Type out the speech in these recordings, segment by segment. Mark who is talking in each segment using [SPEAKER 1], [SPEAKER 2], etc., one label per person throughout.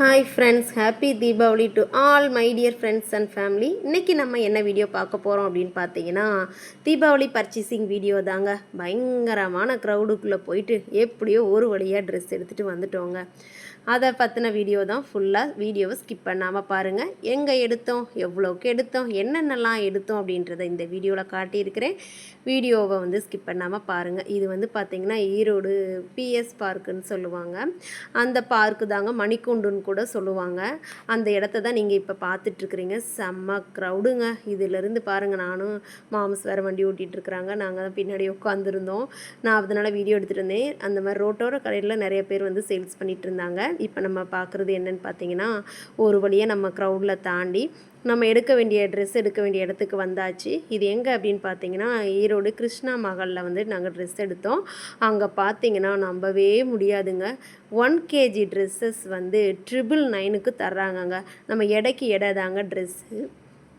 [SPEAKER 1] hi friends happy Deepavali to all my dear friends and family இன்றைக்கி நம்ம என்ன video பார்க்க போகிறோம் அப்படின்னு பார்த்தீங்கன்னா தீபாவளி பர்ச்சேசிங் வீடியோ தாங்க பயங்கரமான க்ரௌடுக்குள்ளே போயிட்டு எப்படியோ ஒரு வழியாக ட்ரெஸ் எடுத்துகிட்டு வந்துட்டோங்க அதை பற்றின வீடியோ தான் ஃபுல்லாக வீடியோவை ஸ்கிப் பண்ணாமல் பாருங்கள் எங்கே எடுத்தோம் எவ்வளோக்கு எடுத்தோம் என்னென்னலாம் எடுத்தோம் அப்படின்றத இந்த வீடியோவில் காட்டியிருக்கிறேன் வீடியோவை வந்து ஸ்கிப் பண்ணாமல் பாருங்கள் இது வந்து பார்த்திங்கன்னா ஈரோடு பிஎஸ் பார்க்குன்னு சொல்லுவாங்க அந்த பார்க்கு தாங்க மணிக்கூண்டுன்னு கூட சொல்லுவாங்க அந்த இடத்த தான் நீங்கள் இப்போ பார்த்துட்ருக்குறீங்க செம்ம க்ரௌடுங்க இதிலேருந்து பாருங்கள் நானும் மாமஸ் வேறு வண்டி ஓட்டிகிட்டு இருக்கிறாங்க நாங்கள் தான் பின்னாடி உட்காந்துருந்தோம் நான் அதனால் வீடியோ எடுத்துகிட்டு இருந்தேன் அந்த மாதிரி ரோட்டோர கடையில் நிறைய பேர் வந்து சேல்ஸ் பண்ணிகிட்டு இருந்தாங்க இப்போ நம்ம பார்க்குறது என்னென்னு பார்த்தீங்கன்னா ஒரு வழியாக நம்ம க்ரௌடில் தாண்டி நம்ம எடுக்க வேண்டிய ட்ரெஸ் எடுக்க வேண்டிய இடத்துக்கு வந்தாச்சு இது எங்கே அப்படின்னு பார்த்தீங்கன்னா ஈரோடு கிருஷ்ணா மகளில் வந்து நாங்கள் ட்ரெஸ் எடுத்தோம் அங்கே பார்த்தீங்கன்னா நம்பவே முடியாதுங்க ஒன் கேஜி ட்ரெஸ்ஸஸ் வந்து ட்ரிபிள் நைனுக்கு தர்றாங்கங்க நம்ம எடைக்கு எடை தாங்க ட்ரெஸ்ஸு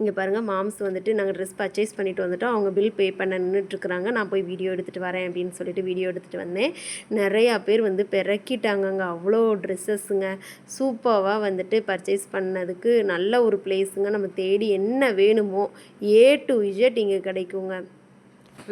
[SPEAKER 1] இங்கே பாருங்கள் மாம்ஸ் வந்துட்டு நாங்கள் ட்ரெஸ் பர்ச்சேஸ் பண்ணிட்டு வந்துட்டோம் அவங்க பில் பே பண்ண நின்றுட்டுருக்குறாங்க நான் போய் வீடியோ எடுத்துகிட்டு வரேன் அப்படின்னு சொல்லிட்டு வீடியோ எடுத்துகிட்டு வந்தேன் நிறையா பேர் வந்து பிறக்கிட்டாங்கங்க அவ்வளோ ட்ரெஸ்ஸஸ்ஸுங்க சூப்பராக வந்துட்டு பர்ச்சேஸ் பண்ணதுக்கு நல்ல ஒரு பிளேஸுங்க நம்ம தேடி என்ன வேணுமோ ஏ டு இஜெட் இங்கே கிடைக்குங்க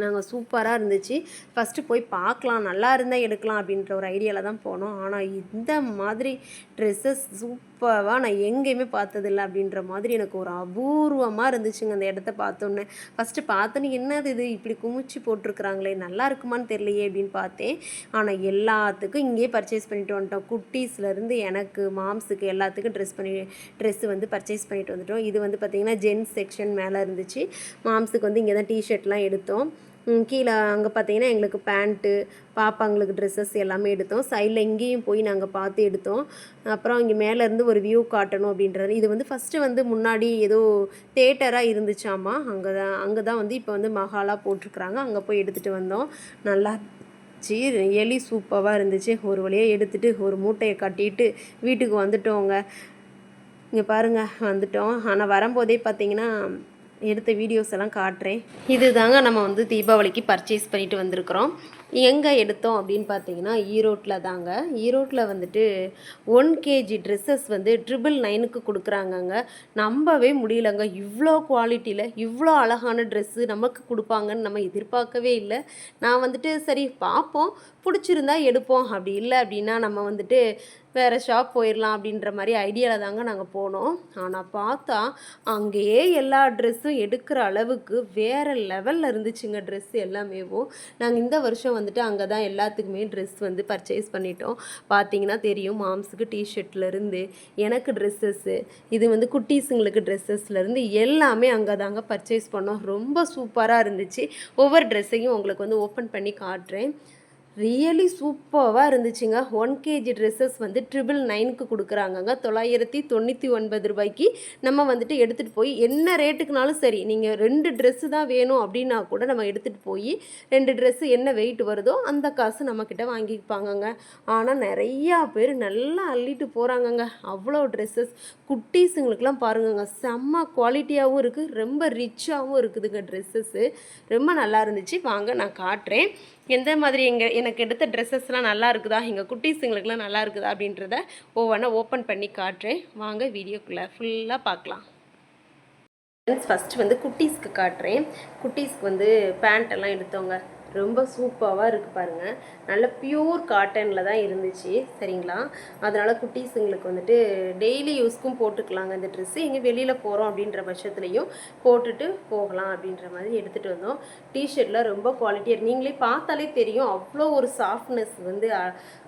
[SPEAKER 1] நாங்கள் சூப்பராக இருந்துச்சு ஃபஸ்ட்டு போய் பார்க்கலாம் நல்லா இருந்தால் எடுக்கலாம் அப்படின்ற ஒரு ஐடியாவில் தான் போனோம் ஆனால் இந்த மாதிரி ட்ரெஸ்ஸஸ் சூப் சூப்பர்வாக நான் எங்கேயுமே பார்த்ததில்ல அப்படின்ற மாதிரி எனக்கு ஒரு அபூர்வமாக இருந்துச்சுங்க அந்த இடத்த பார்த்தோன்னே ஃபஸ்ட்டு பார்த்தோன்னே என்னது இது இப்படி குமிச்சு போட்டிருக்கிறாங்களே நல்லா இருக்குமான்னு தெரியலையே அப்படின்னு பார்த்தேன் ஆனால் எல்லாத்துக்கும் இங்கேயே பர்ச்சேஸ் பண்ணிட்டு வந்துட்டோம் குட்டீஸ்லேருந்து எனக்கு மாம்ஸுக்கு எல்லாத்துக்கும் ட்ரெஸ் பண்ணி ட்ரெஸ்ஸு வந்து பர்ச்சேஸ் பண்ணிட்டு வந்துட்டோம் இது வந்து பார்த்திங்கன்னா ஜென்ஸ் செக்ஷன் மேலே இருந்துச்சு மாம்ஸுக்கு வந்து இங்கே தான் டிஷர்ட்லாம் எடுத்தோம் கீழே அங்கே பார்த்தீங்கன்னா எங்களுக்கு பேண்ட்டு பாப்பாங்களுக்கு ட்ரெஸ்ஸஸ் எல்லாமே எடுத்தோம் சைடில் இங்கேயும் போய் நாங்கள் பார்த்து எடுத்தோம் அப்புறம் இங்கே மேலேருந்து ஒரு வியூ காட்டணும் அப்படின்றது இது வந்து ஃபஸ்ட்டு வந்து முன்னாடி ஏதோ தேட்டராக இருந்துச்சாமா அங்கே தான் அங்கே தான் வந்து இப்போ வந்து மஹாலாக போட்டிருக்குறாங்க அங்கே போய் எடுத்துகிட்டு வந்தோம் நல்லா இருந்துச்சு எலி சூப்பராக இருந்துச்சு ஒரு வழியாக எடுத்துகிட்டு ஒரு மூட்டையை கட்டிட்டு வீட்டுக்கு வந்துட்டோங்க இங்கே பாருங்கள் வந்துட்டோம் ஆனால் வரும்போதே பார்த்தீங்கன்னா எடுத்த வீடியோஸ் எல்லாம் காட்டுறேன் இது தாங்க நம்ம வந்து தீபாவளிக்கு பர்ச்சேஸ் பண்ணிட்டு வந்திருக்கிறோம் எங்கே எடுத்தோம் அப்படின்னு பார்த்தீங்கன்னா ஈரோட்டில் தாங்க ஈரோட்டில் வந்துட்டு ஒன் கேஜி ட்ரெஸ்ஸஸ் வந்து ட்ரிபிள் நைனுக்கு கொடுக்குறாங்கங்க நம்பவே முடியலங்க இவ்வளோ குவாலிட்டியில் இவ்வளோ அழகான ட்ரெஸ்ஸு நமக்கு கொடுப்பாங்கன்னு நம்ம எதிர்பார்க்கவே இல்லை நான் வந்துட்டு சரி பார்ப்போம் பிடிச்சிருந்தா எடுப்போம் அப்படி இல்லை அப்படின்னா நம்ம வந்துட்டு வேறு ஷாப் போயிடலாம் அப்படின்ற மாதிரி ஐடியாவில் தாங்க நாங்கள் போனோம் ஆனால் பார்த்தா அங்கேயே எல்லா ட்ரெஸ்ஸும் எடுக்கிற அளவுக்கு வேறு லெவலில் இருந்துச்சுங்க ட்ரெஸ் எல்லாமேவும் நாங்கள் இந்த வருஷம் வந்துட்டு அங்கே தான் எல்லாத்துக்குமே ட்ரெஸ் வந்து பர்ச்சேஸ் பண்ணிட்டோம் பார்த்தீங்கன்னா தெரியும் மாம்ஸுக்கு டிஷர்ட்லேருந்து எனக்கு ட்ரெஸ்ஸஸ்ஸு இது வந்து குட்டீஸுங்களுக்கு ட்ரெஸ்ஸஸ்லேருந்து எல்லாமே அங்கே தாங்க பர்ச்சேஸ் பண்ணோம் ரொம்ப சூப்பராக இருந்துச்சு ஒவ்வொரு ட்ரெஸ்ஸையும் உங்களுக்கு வந்து ஓப்பன் பண்ணி காட்டுறேன் ரியலி சூப்பராக இருந்துச்சுங்க ஒன் கேஜி ட்ரெஸ்ஸஸ் வந்து ட்ரிபிள் நைனுக்கு கொடுக்குறாங்கங்க தொள்ளாயிரத்தி தொண்ணூற்றி ஒன்பது ரூபாய்க்கு நம்ம வந்துட்டு எடுத்துகிட்டு போய் என்ன ரேட்டுக்குனாலும் சரி நீங்கள் ரெண்டு ட்ரெஸ்ஸு தான் வேணும் அப்படின்னா கூட நம்ம எடுத்துகிட்டு போய் ரெண்டு ட்ரெஸ்ஸு என்ன வெயிட் வருதோ அந்த காசு நம்மக்கிட்ட வாங்கிப்பாங்கங்க ஆனால் நிறையா பேர் நல்லா அள்ளிட்டு போகிறாங்கங்க அவ்வளோ ட்ரெஸ்ஸஸ் குட்டீஸுங்களுக்கெல்லாம் பாருங்கங்க செம்ம குவாலிட்டியாகவும் இருக்குது ரொம்ப ரிச்சாகவும் இருக்குதுங்க ட்ரெஸ்ஸஸ்ஸு ரொம்ப நல்லா இருந்துச்சு வாங்க நான் காட்டுறேன் எந்த மாதிரி எங்கள் எனக்கு எடுத்த ட்ரெஸ்ஸஸ்லாம் நல்லா இருக்குதா எங்கள் குட்டீஸுங்களுக்குலாம் நல்லா இருக்குதா அப்படின்றத ஒவ்வொன்றா ஓப்பன் பண்ணி காட்டுறேன் வாங்க வீடியோக்குள்ளே ஃபுல்லாக பார்க்கலாம் ஃபஸ்ட்டு வந்து குட்டீஸ்க்கு காட்டுறேன் குட்டீஸ்க்கு வந்து பேண்ட் எல்லாம் எடுத்தவங்க ரொம்ப சூப்பராக இருக்குது பாருங்கள் நல்ல பியூர் காட்டனில் தான் இருந்துச்சு சரிங்களா அதனால் குட்டீஸுங்களுக்கு வந்துட்டு டெய்லி யூஸ்க்கும் போட்டுக்கலாங்க இந்த ட்ரெஸ்ஸு எங்கே வெளியில் போகிறோம் அப்படின்ற பட்சத்துலையும் போட்டுட்டு போகலாம் அப்படின்ற மாதிரி எடுத்துகிட்டு வந்தோம் டிஷர்ட்டில் ரொம்ப குவாலிட்டியாக நீங்களே பார்த்தாலே தெரியும் அவ்வளோ ஒரு சாஃப்ட்னஸ் வந்து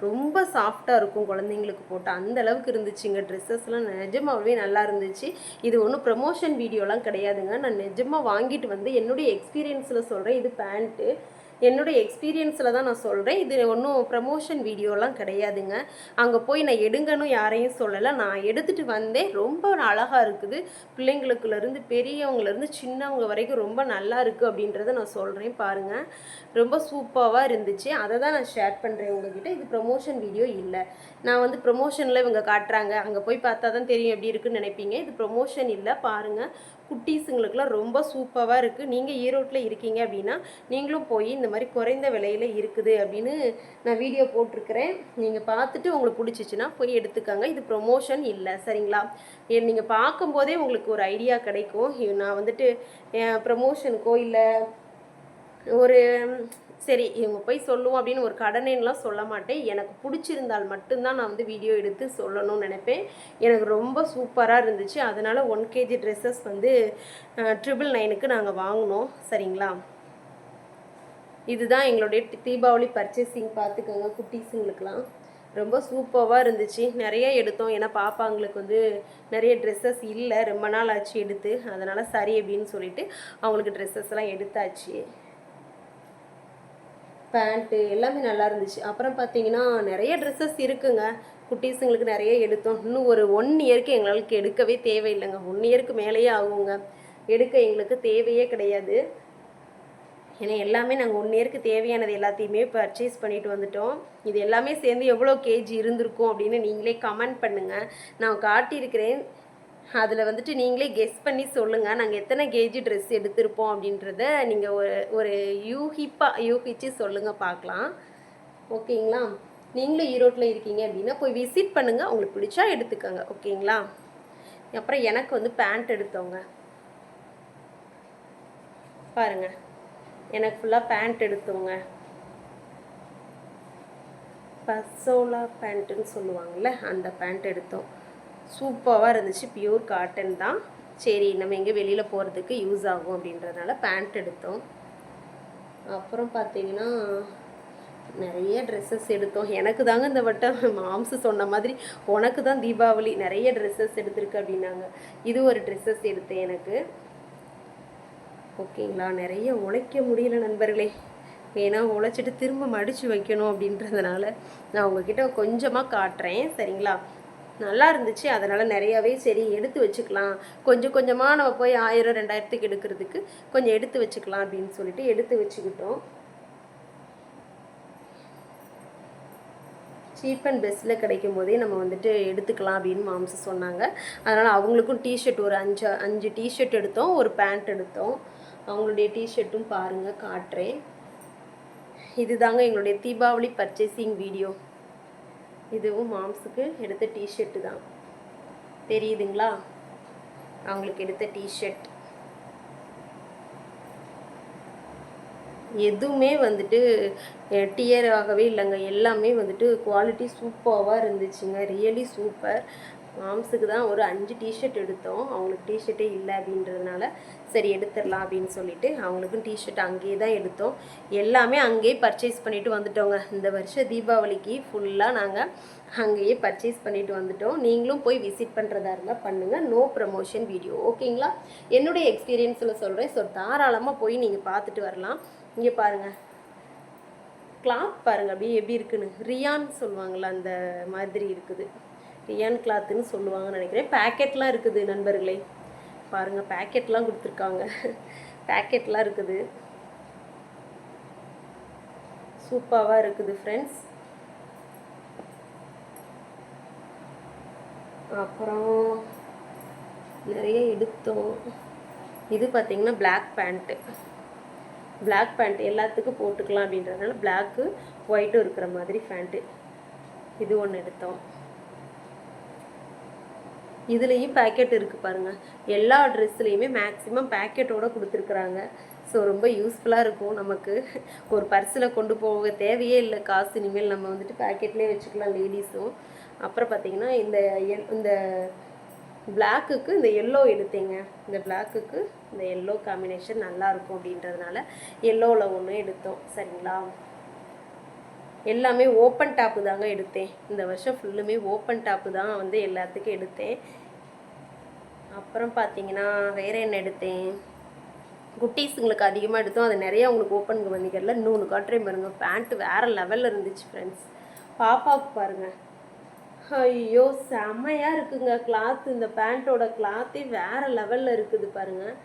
[SPEAKER 1] ரொம்ப சாஃப்டாக இருக்கும் குழந்தைங்களுக்கு போட்டால் அந்த அளவுக்கு இருந்துச்சுங்க ட்ரெஸ்ஸஸ்லாம் நிஜமாகவே நல்லா இருந்துச்சு இது ஒன்றும் ப்ரமோஷன் வீடியோலாம் கிடையாதுங்க நான் நிஜமாக வாங்கிட்டு வந்து என்னுடைய எக்ஸ்பீரியன்ஸில் சொல்கிறேன் இது பேண்ட்டு என்னுடைய எக்ஸ்பீரியன்ஸில் தான் நான் சொல்கிறேன் இது ஒன்றும் ப்ரமோஷன் வீடியோலாம் கிடையாதுங்க அங்கே போய் நான் எடுங்கன்னு யாரையும் சொல்லலை நான் எடுத்துகிட்டு வந்தேன் ரொம்ப அழகாக இருக்குது பிள்ளைங்களுக்குலேருந்து பெரியவங்கலேருந்து சின்னவங்க வரைக்கும் ரொம்ப நல்லா இருக்குது அப்படின்றத நான் சொல்கிறேன் பாருங்கள் ரொம்ப சூப்பராக இருந்துச்சு அதை தான் நான் ஷேர் பண்ணுறேன் உங்ககிட்ட இது ப்ரொமோஷன் வீடியோ இல்லை நான் வந்து ப்ரொமோஷனில் இவங்க காட்டுறாங்க அங்கே போய் பார்த்தா தான் தெரியும் எப்படி இருக்குன்னு நினைப்பீங்க இது ப்ரொமோஷன் இல்லை பாருங்கள் குட்டீஸுங்களுக்குலாம் ரொம்ப சூப்பராக இருக்குது நீங்கள் ஈரோட்டில் இருக்கீங்க அப்படின்னா நீங்களும் போய் இந்த மாதிரி குறைந்த விலையில் இருக்குது அப்படின்னு நான் வீடியோ போட்டிருக்கிறேன் நீங்கள் பார்த்துட்டு உங்களுக்கு பிடிச்சிச்சின்னா போய் எடுத்துக்காங்க இது ப்ரொமோஷன் இல்லை சரிங்களா நீங்கள் பார்க்கும்போதே உங்களுக்கு ஒரு ஐடியா கிடைக்கும் நான் வந்துட்டு ப்ரமோஷனுக்கோ இல்லை ஒரு சரி இவங்க போய் சொல்லுவோம் அப்படின்னு ஒரு கடனைலாம் சொல்ல மாட்டேன் எனக்கு பிடிச்சிருந்தால் மட்டும்தான் நான் வந்து வீடியோ எடுத்து சொல்லணும்னு நினைப்பேன் எனக்கு ரொம்ப சூப்பராக இருந்துச்சு அதனால் ஒன் கேஜி ட்ரெஸ்ஸஸ் வந்து ட்ரிபிள் நைனுக்கு நாங்கள் வாங்கினோம் சரிங்களா இதுதான் எங்களுடைய தீபாவளி பர்ச்சேசிங் பார்த்துக்கோங்க குட்டீஸுங்களுக்கெலாம் ரொம்ப சூப்பராக இருந்துச்சு நிறைய எடுத்தோம் ஏன்னா பாப்பாங்களுக்கு வந்து நிறைய ட்ரெஸ்ஸஸ் இல்லை ரொம்ப நாள் ஆச்சு எடுத்து அதனால் சரி அப்படின்னு சொல்லிட்டு அவங்களுக்கு ட்ரெஸ்ஸஸ்லாம் எடுத்தாச்சு பேண்ட்டு எல்லாமே நல்லா இருந்துச்சு அப்புறம் பார்த்தீங்கன்னா நிறைய ட்ரெஸ்ஸஸ் இருக்குங்க குட்டீஸுங்களுக்கு நிறைய எடுத்தோம் இன்னும் ஒரு ஒன் இயருக்கு எங்களுக்கு எடுக்கவே தேவையில்லைங்க ஒன் இயருக்கு மேலேயே ஆகுங்க எடுக்க எங்களுக்கு தேவையே கிடையாது ஏன்னா எல்லாமே நாங்கள் ஒன் இயருக்கு தேவையானது எல்லாத்தையுமே பர்ச்சேஸ் பண்ணிட்டு வந்துட்டோம் இது எல்லாமே சேர்ந்து எவ்வளோ கேஜி இருந்திருக்கும் அப்படின்னு நீங்களே கமெண்ட் பண்ணுங்கள் நான் காட்டியிருக்கிறேன் அதில் வந்துட்டு நீங்களே கெஸ் பண்ணி சொல்லுங்கள் நாங்கள் எத்தனை கேஜி ட்ரெஸ் எடுத்திருப்போம் அப்படின்றத நீங்கள் ஒரு ஒரு யூகிப்பாக யூகிச்சு சொல்லுங்கள் பார்க்கலாம் ஓகேங்களா நீங்களும் ஈரோட்டில் இருக்கீங்க அப்படின்னா போய் விசிட் பண்ணுங்கள் உங்களுக்கு பிடிச்சா எடுத்துக்கோங்க ஓகேங்களா அப்புறம் எனக்கு வந்து பேண்ட் எடுத்தவங்க பாருங்கள் எனக்கு ஃபுல்லாக பேண்ட் எடுத்தவங்க பசோலா பேண்ட்டுன்னு சொல்லுவாங்கள்ல அந்த பேண்ட் எடுத்தோம் சூப்பராக இருந்துச்சு பியூர் காட்டன் தான் சரி நம்ம எங்கே வெளியில் போகிறதுக்கு யூஸ் ஆகும் அப்படின்றதுனால பேண்ட் எடுத்தோம் அப்புறம் பார்த்தீங்கன்னா நிறைய ட்ரெஸ்ஸஸ் எடுத்தோம் எனக்கு தாங்க இந்த வட்டம் மாம்சு சொன்ன மாதிரி உனக்கு தான் தீபாவளி நிறைய ட்ரெஸ்ஸஸ் எடுத்திருக்கு அப்படின்னாங்க இது ஒரு ட்ரெஸ்ஸஸ் எடுத்தேன் எனக்கு ஓகேங்களா நிறைய உழைக்க முடியல நண்பர்களே ஏன்னா உழைச்சிட்டு திரும்ப மடித்து வைக்கணும் அப்படின்றதுனால நான் உங்ககிட்ட கொஞ்சமாக காட்டுறேன் சரிங்களா நல்லா இருந்துச்சு அதனால் நிறையாவே சரி எடுத்து வச்சுக்கலாம் கொஞ்சம் கொஞ்சமாக நம்ம போய் ஆயிரம் ரெண்டாயிரத்துக்கு எடுக்கிறதுக்கு கொஞ்சம் எடுத்து வச்சுக்கலாம் அப்படின்னு சொல்லிட்டு எடுத்து வச்சுக்கிட்டோம் சீப் அண்ட் பெஸ்ட்டில் கிடைக்கும் போதே நம்ம வந்துட்டு எடுத்துக்கலாம் அப்படின்னு மாம்சம் சொன்னாங்க அதனால் அவங்களுக்கும் டிஷர்ட் ஒரு அஞ்சு அஞ்சு டிஷர்ட் எடுத்தோம் ஒரு பேண்ட் எடுத்தோம் அவங்களுடைய டிஷர்ட்டும் பாருங்கள் காட்டுறேன் இதுதாங்க எங்களுடைய தீபாவளி பர்ச்சேசிங் வீடியோ இதுவும் மாம்ஸுக்கு எடுத்த டிஷர்ட்டு தான் தெரியுதுங்களா அவங்களுக்கு எடுத்த டிஷர்ட் எதுவுமே வந்துட்டு டியராகவே இல்லைங்க எல்லாமே வந்துட்டு குவாலிட்டி சூப்பராக இருந்துச்சுங்க ரியலி சூப்பர் மாம்ஸுக்கு தான் ஒரு அஞ்சு டிஷர்ட் எடுத்தோம் அவங்களுக்கு டிஷர்ட்டே இல்லை அப்படின்றதுனால சரி எடுத்துடலாம் அப்படின்னு சொல்லிட்டு அவங்களுக்கும் டிஷர்ட் அங்கேயே தான் எடுத்தோம் எல்லாமே அங்கேயே பர்ச்சேஸ் பண்ணிட்டு வந்துட்டோங்க இந்த வருஷம் தீபாவளிக்கு ஃபுல்லாக நாங்கள் அங்கேயே பர்ச்சேஸ் பண்ணிட்டு வந்துட்டோம் நீங்களும் போய் விசிட் பண்ணுறதா இருந்தால் பண்ணுங்கள் நோ ப்ரமோஷன் வீடியோ ஓகேங்களா என்னுடைய எக்ஸ்பீரியன்ஸில் சொல்கிறேன் ஸோ தாராளமாக போய் நீங்கள் பார்த்துட்டு வரலாம் இங்கே பாருங்கள் கிளாப் பாருங்கள் அப்படியே எப்படி இருக்குன்னு ரியான்னு சொல்லுவாங்களே அந்த மாதிரி இருக்குது ரியான் கிளாத்துன்னு சொல்லுவாங்கன்னு நினைக்கிறேன் பேக்கெட்லாம் இருக்குது நண்பர்களே பாருங்கள் பேக்கெட்லாம் கொடுத்துருக்காங்க பேக்கெட்லாம் இருக்குது சூப்பராக இருக்குது ஃப்ரெண்ட்ஸ் அப்புறம் நிறைய எடுத்தோம் இது பார்த்திங்கன்னா பிளாக் பேண்ட்டு பிளாக் பேண்ட் எல்லாத்துக்கும் போட்டுக்கலாம் அப்படின்றதுனால பிளாக்கு ஒயிட்டும் இருக்கிற மாதிரி பேண்ட்டு இது ஒன்று எடுத்தோம் இதுலேயும் பேக்கெட் இருக்குது பாருங்கள் எல்லா ட்ரெஸ்லேயுமே மேக்ஸிமம் பேக்கெட்டோடு கொடுத்துருக்குறாங்க ஸோ ரொம்ப யூஸ்ஃபுல்லாக இருக்கும் நமக்கு ஒரு பர்ஸில் கொண்டு போக தேவையே இல்லை காசு இனிமேல் நம்ம வந்துட்டு பேக்கெட்லேயே வச்சுக்கலாம் லேடிஸும் அப்புறம் பார்த்திங்கன்னா இந்த இந்த பிளாக்குக்கு இந்த எல்லோ எடுத்தேங்க இந்த பிளாக்குக்கு இந்த எல்லோ காம்பினேஷன் நல்லாயிருக்கும் அப்படின்றதுனால எல்லோவில் ஒன்று எடுத்தோம் சரிங்களா எல்லாமே ஓப்பன் டாப்பு தாங்க எடுத்தேன் இந்த வருஷம் ஃபுல்லுமே ஓப்பன் டாப்பு தான் வந்து எல்லாத்துக்கும் எடுத்தேன் அப்புறம் பார்த்தீங்கன்னா வேற என்ன எடுத்தேன் குட்டீஸுங்களுக்கு அதிகமாக எடுத்தோம் அது நிறைய உங்களுக்கு ஓப்பனுக்கு வந்திக்கல நூறு காட்டுறேன் பாருங்கள் பேண்ட்டு வேறு லெவலில் இருந்துச்சு ஃப்ரெண்ட்ஸ் பாப்பாவுக்கு பாருங்கள் ஐயோ செம்மையாக இருக்குங்க கிளாத் இந்த பேண்ட்டோட கிளாத்தே வேறு லெவலில் இருக்குது பாருங்கள்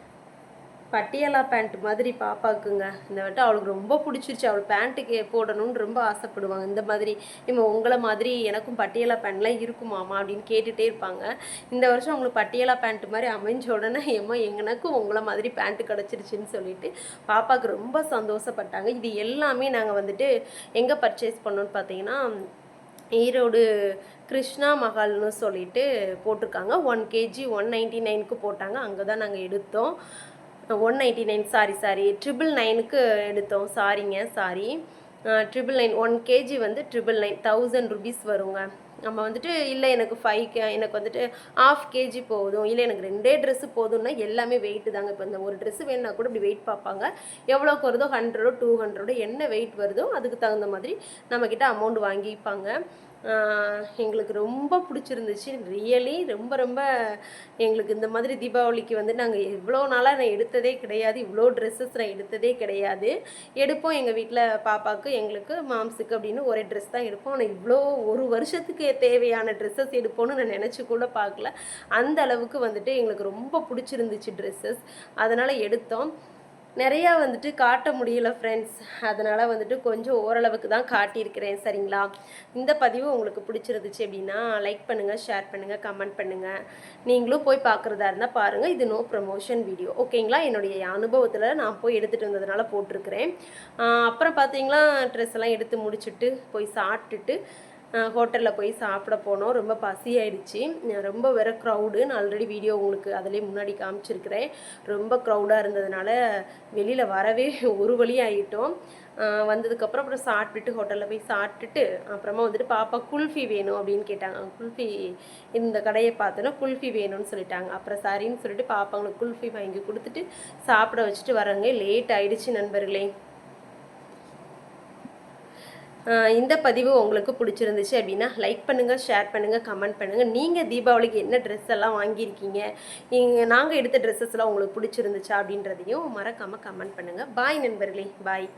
[SPEAKER 1] பட்டியலா பேண்ட் மாதிரி பாப்பாக்குங்க இந்த வட்டம் அவளுக்கு ரொம்ப பிடிச்சிருச்சு அவள் பேண்ட்டுக்கு போடணும்னு ரொம்ப ஆசைப்படுவாங்க இந்த மாதிரி இவன் உங்களை மாதிரி எனக்கும் பட்டியலா பேண்ட்லாம் இருக்குமாமா அப்படின்னு கேட்டுகிட்டே இருப்பாங்க இந்த வருஷம் அவங்களுக்கு பட்டியலா பேண்ட் மாதிரி அமைஞ்ச உடனே ஏமா எங்கனக்கும் உங்களை மாதிரி பேண்ட்டு கிடச்சிருச்சுன்னு சொல்லிட்டு பாப்பாவுக்கு ரொம்ப சந்தோஷப்பட்டாங்க இது எல்லாமே நாங்கள் வந்துட்டு எங்கே பர்ச்சேஸ் பண்ணோன்னு பார்த்தீங்கன்னா ஈரோடு கிருஷ்ணா மகால்னு சொல்லிட்டு போட்டிருக்காங்க ஒன் கேஜி ஒன் நைன்டி நைனுக்கு போட்டாங்க அங்கே தான் நாங்கள் எடுத்தோம் one ninety nine sorry sorry triple நைனுக்கு எடுத்தோம் சாரிங்க sorry triple nine one KG வந்து ட்ரிபிள் நைன் தௌசண்ட் ருபீஸ் வருங்க நம்ம வந்துட்டு இல்லை எனக்கு ஃபைவ் கே எனக்கு வந்துட்டு ஆஃப் கேஜி போதும் இல்லை எனக்கு ரெண்டே ட்ரெஸ்ஸு போதும்னா எல்லாமே வெயிட்டு தாங்க இப்போ இந்த ஒரு ட்ரெஸ்ஸு வேணுன்னா கூட இப்படி வெயிட் பார்ப்பாங்க எவ்வளோக்கு வருதோ ஹண்ட்ரடோ டூ ஹண்ட்ரடோ என்ன வெயிட் வருதோ அதுக்கு தகுந்த மாதிரி நம்மக்கிட்ட அமௌண்ட் வாங்கிப்பாங்க எங்களுக்கு ரொம்ப பிடிச்சிருந்துச்சு ரியலி ரொம்ப ரொம்ப எங்களுக்கு இந்த மாதிரி தீபாவளிக்கு வந்து நாங்கள் இவ்வளோ நாளாக நான் எடுத்ததே கிடையாது இவ்வளோ ட்ரெஸ்ஸஸ் நான் எடுத்ததே கிடையாது எடுப்போம் எங்கள் வீட்டில் பாப்பாவுக்கு எங்களுக்கு மாம்ஸுக்கு அப்படின்னு ஒரே ட்ரெஸ் தான் எடுப்போம் ஆனால் இவ்வளோ ஒரு வருஷத்துக்கு தேவையான ட்ரெஸ்ஸஸ் எடுப்போம்னு நான் நினச்சி கூட பார்க்கல அந்த அளவுக்கு வந்துட்டு எங்களுக்கு ரொம்ப பிடிச்சிருந்துச்சு ட்ரெஸ்ஸஸ் அதனால் எடுத்தோம் நிறையா வந்துட்டு காட்ட முடியல ஃப்ரெண்ட்ஸ் அதனால் வந்துட்டு கொஞ்சம் ஓரளவுக்கு தான் காட்டியிருக்கிறேன் சரிங்களா இந்த பதிவு உங்களுக்கு பிடிச்சிருந்துச்சு அப்படின்னா லைக் பண்ணுங்கள் ஷேர் பண்ணுங்கள் கமெண்ட் பண்ணுங்கள் நீங்களும் போய் பார்க்குறதா இருந்தால் பாருங்கள் இது நோ ப்ரமோஷன் வீடியோ ஓகேங்களா என்னுடைய அனுபவத்தில் நான் போய் எடுத்துகிட்டு வந்ததுனால போட்டிருக்கிறேன் அப்புறம் பார்த்தீங்களா ட்ரெஸ் எல்லாம் எடுத்து முடிச்சுட்டு போய் சாப்பிட்டுட்டு ஹோட்டலில் போய் சாப்பிட போனோம் ரொம்ப பசி ஆயிடுச்சு ரொம்ப வர க்ரௌடு நான் ஆல்ரெடி வீடியோ உங்களுக்கு அதிலே முன்னாடி காமிச்சிருக்கிறேன் ரொம்ப க்ரௌடாக இருந்ததுனால வெளியில் வரவே ஒரு வழி ஆகிட்டோம் வந்ததுக்கப்புறம் அப்புறம் சாப்பிட்டுட்டு ஹோட்டலில் போய் சாப்பிட்டுட்டு அப்புறமா வந்துட்டு பாப்பா குல்ஃபி வேணும் அப்படின்னு கேட்டாங்க குல்ஃபி இந்த கடையை பார்த்தோன்னா குல்ஃபி வேணும்னு சொல்லிட்டாங்க அப்புறம் சரின்னு சொல்லிட்டு பாப்பாங்களுக்கு குல்ஃபி வாங்கி கொடுத்துட்டு சாப்பிட வச்சுட்டு வரங்க லேட் ஆகிடுச்சு நண்பர்களே இந்த பதிவு உங்களுக்கு பிடிச்சிருந்துச்சு அப்படின்னா லைக் பண்ணுங்கள் ஷேர் பண்ணுங்கள் கமெண்ட் பண்ணுங்கள் நீங்கள் தீபாவளிக்கு என்ன ட்ரெஸ் எல்லாம் வாங்கியிருக்கீங்க இங்கே நாங்கள் எடுத்த ட்ரெஸ்ஸஸ்லாம் உங்களுக்கு பிடிச்சிருந்துச்சா அப்படின்றதையும் மறக்காமல் கமெண்ட் பண்ணுங்கள் பாய் நண்பர்களே பாய்